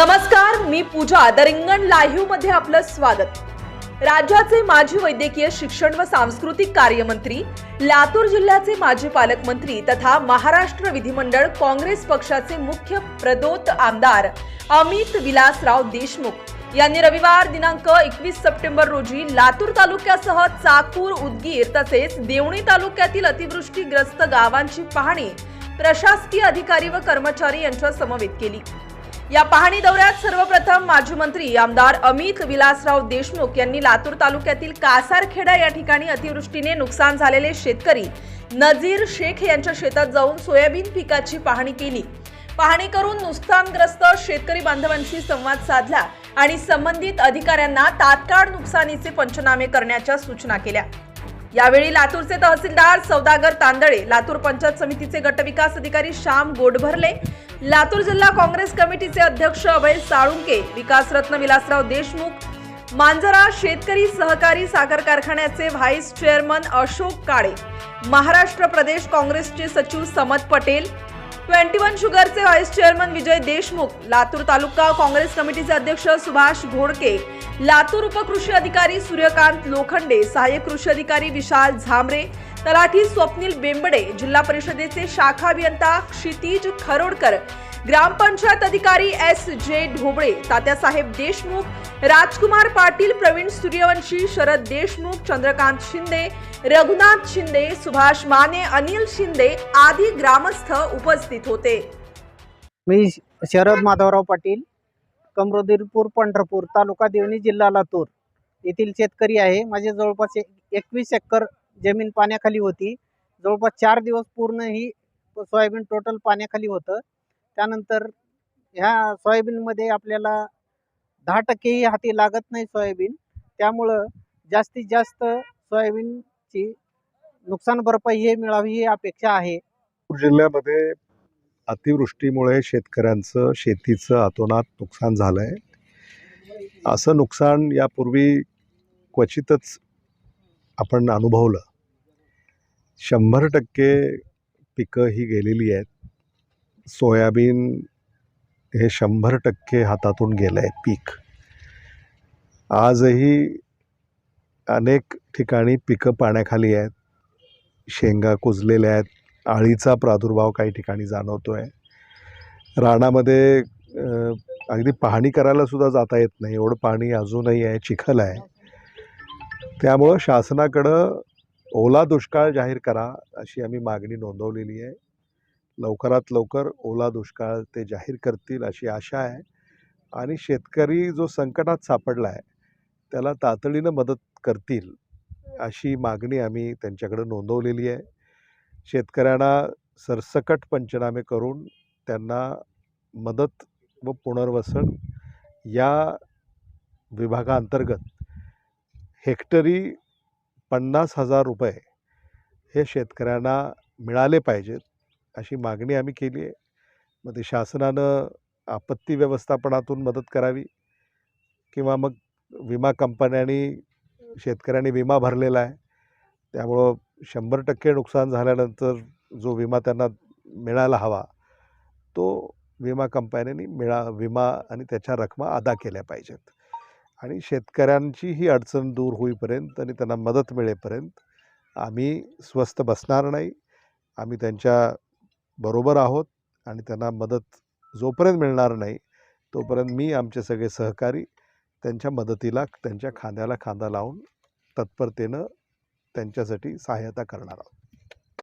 नमस्कार मी पूजा द रिंगण लाईव्हमध्ये आपलं स्वागत. राज्याचे माजी वैद्यकीय शिक्षण व सांस्कृतिक कार्यमंत्री लातूर जिल्ह्याचे माजी पालकमंत्री तथा महाराष्ट्र विधिमंडळ काँग्रेस पक्षाचे मुख्य प्रदोत आमदार अमित विलासराव देशमुख यांनी रविवार दिनांक एकवीस सप्टेंबर रोजी लातूर तालुक्यासह चाकूर उदगीर तसेच देवणी तालुक्यातील अतिवृष्टीग्रस्त गावांची पाहणी प्रशासकीय अधिकारी व कर्मचारी यांच्या समवेत केली. या पाहणी दौऱ्यात सर्वप्रथम माजी मंत्री आमदार अमित विलासराव देशमुख यांनी लातूर तालुक्यातील कासारखेडा या ठिकाणी अतिवृष्टीने नुकसान झालेले शेतकरी नजीर शेख यांच्या शेतात जाऊन सोयाबीन पिकाची पाहणी केली. पाहणी करून नुकसानग्रस्त शेतकरी बांधवांशी संवाद साधला आणि संबंधित अधिकाऱ्यांना तात्काळ नुकसानीचे पंचनामे करण्याच्या सूचना केल्या. यावेळी लातूरचे तहसीलदार सौदागर तांदळे लातूर पंचायत समितीचे गटविकास अधिकारी श्याम गोडभरले लातूर जिल्हा काँग्रेस कमिटीचे अध्यक्ष अभय साळुंके विकासरत्न विलासराव देशमुख मांजरा शेतकरी सहकारी साखर कारखान्याचे व्हाईस चेअरमन अशोक काळे महाराष्ट्र प्रदेश काँग्रेसचे सचिव समत पटेल ट्वेंटी वन शुगरचे व्हाईस चेअरमन विजय देशमुख लातूर तालुका काँग्रेस कमिटीचे अध्यक्ष सुभाष घोडके लातूर उपकृषी अधिकारी सूर्यकांत लोखंडे सहाय्यक कृषी अधिकारी विशाल झांबरे तलाठी स्वप्नील बेंबडे जिल्हा परिषदेचे शाखा अभियंता क्षितिज खरोडकर ग्रामपंचायत अधिकारी एस जे ढोबळे तात्यासाहेब देशमुख राजकुमार पाटील प्रवीण सूर्यवंशी शरद देशमुख चंद्रकांत शिंदे रघुनाथ शिंदे सुभाष माने अनिल शिंदे आदी ग्रामस्थ उपस्थित होते. मी शरद माधवराव पाटील कमरोदीरपूर पंढरपूर तालुका देवणी जिल्हा लातूर येथील शेतकरी आहे. माझे जवळपास एकवीस एकर जमीन पाण्याखाली होती. जवळपास चार दिवस पूर्ण ही सोयाबीन टोटल पाण्याखाली होतं. त्यानंतर ह्या सोयाबीनमध्ये आपल्याला दहा टक्केही हाती लागत नाही सोयाबीन. त्यामुळं जास्तीत जास्त सोयाबीनची नुकसान भरपाई हे मिळावी ही अपेक्षा आहे. जिल्ह्यामध्ये अतिवृष्टीमुळे शेतकऱ्यांचं शेतीचं अतोनात नुकसान झालं आहे असं नुकसान यापूर्वी क्वचितच आपण अनुभवलं. शंभर टक्के पिकं ही गेलेली आहेत. सोयाबीन हे शंभर टक्के हातातून गेलं आहे पीक. आजही अनेक ठिकाणी पिकं पाण्याखाली आहेत. शेंगा कुजलेल्या आहेत. आळीचा प्रादुर्भाव काही ठिकाणी जाणवतो आहे रानामध्ये अगदी पाहणी करायलासुद्धा जाता येत नाही. एवढं पाणी अजूनही आहे चिखल आहे. त्यामुळं शासनाकडं ओला दुष्काळ जाहीर करा अशी आम्ही मागणी नोंदवलेली आहे. लवकरात लवकर ओला दुष्काळ ते जाहीर करतील अशी आशा आहे. आणि शेतकरी जो संकटात सापडला आहे त्याला तातडीनं मदत करतील अशी मागणी आम्ही त्यांच्याकडं नोंदवलेली आहे. शेतकऱ्यांना सरसकट पंचनामे करून त्यांना मदत व पुनर्वसन या विभागाअंतर्गत हेक्टरी पन्नास हजार रुपये हे शेतकऱ्यांना मिळाले पाहिजेत अशी मागणी आम्ही केली आहे. मग ते शासनानं आपत्ती व्यवस्थापनातून मदत करावी किंवा मग विमा कंपन्यांनी शेतकऱ्यांनी विमा भरलेला आहे. त्यामुळं शंभर टक्के नुकसान झाल्यानंतर जो विमा त्यांना मिळायला हवा तो विमा कंपन्यांनी मिळा विमा आणि त्याच्या रकमा अदा केल्या पाहिजेत. आणि शेतकऱ्यांची ही अडचण दूर होईपर्यंत आणि त्यांना मदत मिळेपर्यंत आम्ही स्वस्त बसणार नाही. आम्ही त्यांच्या बरोबर आहोत आणि त्यांना मदत जोपर्यंत मिळणार नाही तोपर्यंत मी आमचे सगळे सहकारी त्यांच्या मदतीला त्यांच्या खांद्याला खांदा लावून तत्परतेनं त्यांच्यासाठी सहाय्यता करणार आहोत.